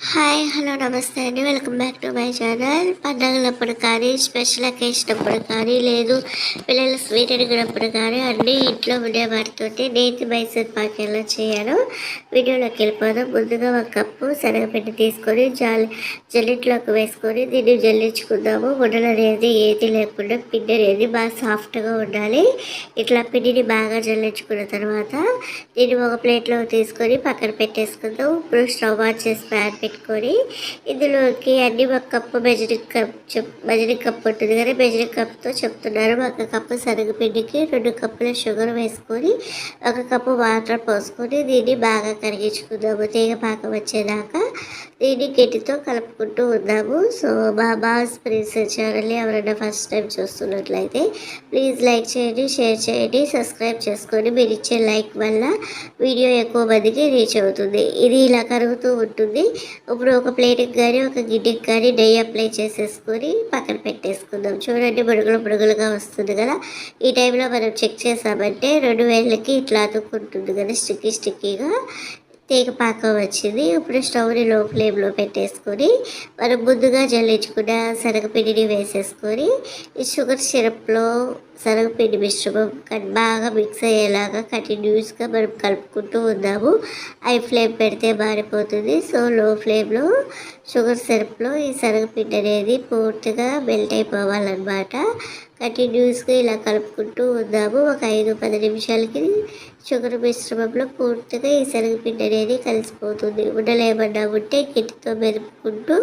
Hi hello నమస్తే అండి. Welcome back to my channel పండగలప్పుడు కానీ స్పెషల్ అకేషన్ అప్పుడు కానీ లేదు పిల్లలు స్వీట్ అడిగినప్పుడు కానీ అన్నీ ఇంట్లో ఉండే వాటితోటి నేతి మైసూర్ పాక్ ఎలా చేయాలో వీడియోలోకి వెళ్ళిపోదాం. ముందుగా ఒక కప్పు శనగపిండి తీసుకొని జాలి జల్లిట్లోకి వేసుకొని దీన్ని జల్లించుకుందాము. ఉండలు అనేది ఏది లేకుండా పిండి అనేది బాగా సాఫ్ట్గా ఉండాలి. ఇట్లా పిండిని బాగా జల్లించుకున్న తర్వాత దీన్ని ఒక ప్లేట్లో తీసుకొని పక్కన పెట్టేసుకుందాం. ఇప్పుడు స్టవ్ ఆన్ చేసి ప్యాన్ పెట్టుకొని ఇందులోకి అన్ని ఒక కప్పు మెజరింగ్ కప్ చెప్ మెజరింగ్ కప్ ఉంటుంది కానీ మెజరింగ్ కప్తో చెప్తున్నారు. ఒక కప్పు శనగపిండికి రెండు కప్పుల షుగర్ వేసుకొని ఒక కప్పు వాటర్ పోసుకొని దీన్ని బాగా కరిగించుకుందాము. తీగ పాకం వచ్చేదాకా దీన్ని గట్టితో కలుపుకుంటూ ఉన్నాము సో మా బాస్ ప్లీజ్ ఛానల్ని ఎవరైనా ఫస్ట్ టైం చూస్తున్నట్లయితే ప్లీజ్ లైక్ చేయండి షేర్ చేయండి సబ్స్క్రైబ్ చేసుకొని మీరు ఇచ్చే లైక్ వల్ల వీడియో ఎక్కువ మందికి రీచ్ అవుతుంది. ఇది ఇలా కరుగుతూ ఉంటుంది. ఇప్పుడు ఒక ప్లేట్కి కానీ ఒక గిడ్డకి కానీ నెయ్యి అప్లై చేసేసుకొని పక్కన పెట్టేసుకుందాం. చూడండి బుడుగులు బుడుగులుగా వస్తుంది కదా. ఈ టైంలో మనం చెక్ చేసామంటే రెండు వేళ్ళకి ఇట్లా అతుక్కుంటుంది కదా స్టిక్కీ స్టిక్కీగా తీగ పాకం వచ్చింది. ఇప్పుడు స్టవ్ని లో ఫ్లేమ్లో పెట్టేసుకొని మనం ముందుగా జల్లించుకున్న శనగపిండిని వేసేసుకొని ఈ షుగర్ సిరప్లో శనగపిండి మిశ్రమం బాగా మిక్స్ అయ్యేలాగా కంటిన్యూస్గా మనం కలుపుకుంటూ ఉందాము హై ఫ్లేమ్ పెడితే మారిపోతుంది. సో లో ఫ్లేమ్లో షుగర్ సిరప్లో ఈ శనగపిండి అనేది పూర్తిగా మెల్ట్ అయిపోవాలన్నమాట. కంటిన్యూస్గా ఇలా కలుపుకుంటూ ఉందాము ఒక ఐదు పది నిమిషాలకి షుగర్ మిశ్రమంలో పూర్తిగా ఈ శనగపిండి అనేది కలిసిపోతుంది. ఉండలేమన్నా ఉంటే గిట్టితో మెరుపుకుంటూ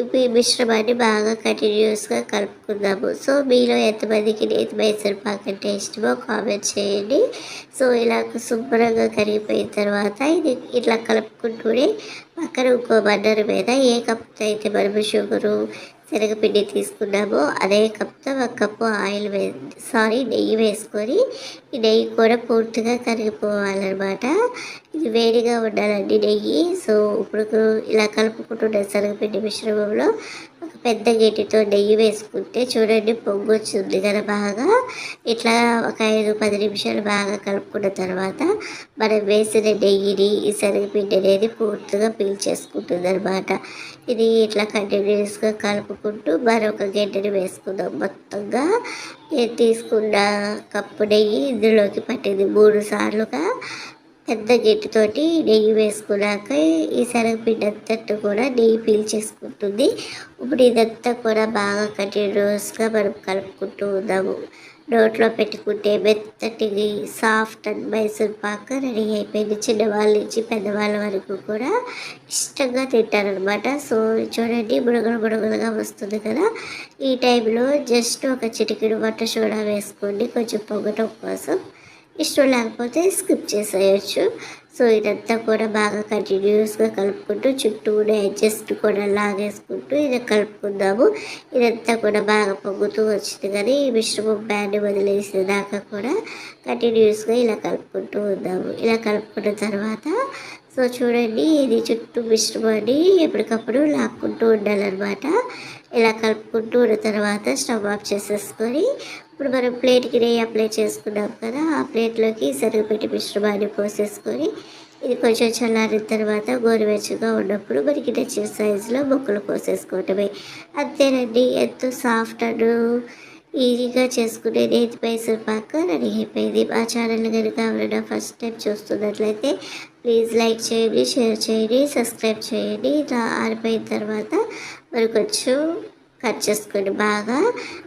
ఇప్పుడు ఈ మిశ్రమాన్ని బాగా కంటిన్యూస్గా కలుపుకుందాము. సో మీలో ఎంతమందికి నేతి మైసూర్ పాక్ అంటే ఇష్టమో కామెంట్ చేయండి. సో ఇలా శుభ్రంగా కరిగిపోయిన తర్వాత ఇది ఇట్లా కలుపుకుంటూనే పక్కన ఇంకో బన్నర్ మీద ఏ కప్తో అయితే మనము షుగరు శనగపిండి తీసుకున్నామో అదే కప్తో ఒక కప్పు ఆయిల్ వే సారీ నెయ్యి వేసుకొని ఈ నెయ్యి కూడా పూర్తిగా కరిగిపోవాలన్నమాట. ఇది వేడిగా ఉండాలండి నెయ్యి. సో ఇప్పుడు ఇలా కలుపుకుంటున్న శనగపిండి మిశ్రమంలో పెద్ద గేటితో నెయ్యి వేసుకుంటే చూడండి పొంగు వచ్చింది కదా బాగా. ఇట్లా ఒక ఐదు పది నిమిషాలు బాగా కలుపుకున్న తర్వాత మనం వేసిన నెయ్యిని ఈ శనగపిండి అనేది పూర్తిగా పీల్చేసుకుంటుంది అనమాట ఇది ఇట్లా కంటిన్యూస్గా కలుపుకుంటూ మరొక గంటని వేసుకుందాం. మొత్తంగా నేను తీసుకున్న కప్పు నెయ్యి ఇందులోకి పట్టింది. మూడు సార్లుగా పెద్ద గెట్టుతోటి నెయ్యి వేసుకున్నాక ఈ శనగపిండి అంతట్టు కూడా నెయ్యి పీల్చేసుకుంటుంది ఇప్పుడు ఇదంతా కూడా బాగా కంటిన్యూస్గా మనం కలుపుకుంటూ ఉన్నాము. నోట్లో పెట్టుకుంటే మెత్తటిని సాఫ్ట్ అండ్ మైసూర్ పాక రెడీ అయిపోయింది. చిన్నవాళ్ళ నుంచి పెద్దవాళ్ళ వరకు కూడా ఇష్టంగా తింటారనమాట సో చూడండి బుడగలు బుడగలుగా వస్తుంది కదా. ఈ టైంలో జస్ట్ ఒక చిటికెడు వంట సోడా వేసుకోండి. కొంచెం పొగటం కోసం. ఇష్టం లేకపోతే స్కిప్ చేసేయచ్చు. సో ఇదంతా కూడా బాగా కంటిన్యూస్గా కలుపుకుంటూ చుట్టూ అడ్జస్ట్ కూడా లాగేసుకుంటూ ఇది కలుపుకుందాము. ఇదంతా కూడా బాగా పొంగుతూ వచ్చింది కానీ ఈ మిశ్రమం బ్యాండ్ వదిలేసిన దాకా కూడా కంటిన్యూస్గా ఇలా కలుపుకుంటూ ఉందాము. ఇలా కలుపుకున్న తర్వాత సో చూడండి ఇది చుట్టూ మిశ్రమాన్ని ఎప్పటికప్పుడు లాక్కుంటూ ఉండాలన్నమాట. ఇలా కలుపుకుంటూ ఉన్న తర్వాత స్టవ్ ఆఫ్ చేసేసుకొని ఇప్పుడు మనం ప్లేట్కి నెయ్యి అప్లై చేసుకున్నాం కదా ఆ ప్లేట్లోకి శనగపెట్టి మిశ్రమాన్ని పోసేసుకొని ఇది కొంచెం చల్లారిన తర్వాత గోరువెచ్చగా ఉన్నప్పుడు మనకి నచ్చిన సైజులో మొక్కలు కోసేసుకోవటమే అంతేనండి ఎంతో సాఫ్ట్ అండ్ ఈజీగా చేసుకునే నేతి మైసూర్ పాక రెడీ అయిపోయింది మా ఛానల్ కనుక ఎవరైనా ఫస్ట్ టైం చూస్తున్నట్లయితే ప్లీజ్ లైక్ చేయండి షేర్ చేయండి సబ్స్క్రైబ్ చేయండి. ఇలా ఆరిపోయిన తర్వాత మరి కొంచెం కట్ చేసుకొని బాగా.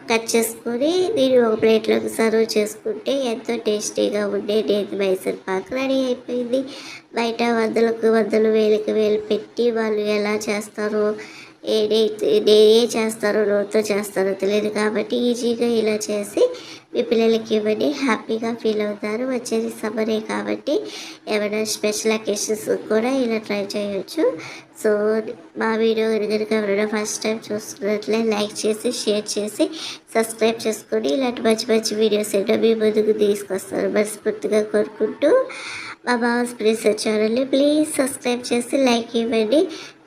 కట్ చేసుకొని దీన్ని ఒక ప్లేట్లోకి సర్వ్ చేసుకుంటే ఎంతో టేస్టీగా ఉండే నేతి మైసూర్ పాక్ రెడీ అయిపోయింది. బయట వందలకు వందలు వేలకు వేలు పెట్టి వాళ్ళు ఎలా చేస్తారో ఏదైతే ఏ చేస్తారో నోతో చేస్తారో తెలియదు కాబట్టి ఈజీగా ఇలా చేసి మీ పిల్లలకి ఇవ్వండి. హ్యాపీగా ఫీల్ అవుతారు. వచ్చేది సమ్మరే కాబట్టి ఏమైనా స్పెషల్ అకేషన్స్ కూడా ఇలా ట్రై చేయొచ్చు. సో మా వీడియో కనుక ఎవరైనా ఫస్ట్ టైం చూస్తున్నట్లే లైక్ చేసి షేర్ చేసి సబ్స్క్రైబ్ చేసుకొని ఇలాంటి మంచి మంచి వీడియోస్ ఏంటో మీ ముందుకు తీసుకొస్తారు. మనస్ఫూర్తిగా కోరుకుంటూ మా బాబాస్ ప్లీజ్ ఛానల్ని ప్లీజ్ సబ్స్క్రైబ్ చేసి లైక్ ఇవ్వండి.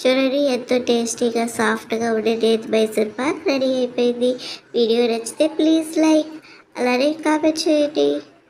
చూడండి ఎంతో టేస్టీగా సాఫ్ట్గా ఉండే నేతి మైసూర్ పాక్ రెడీ అయిపోయింది. వీడియో నచ్చితే ప్లీజ్ లైక్ అలానే కామెంట్ చేయండి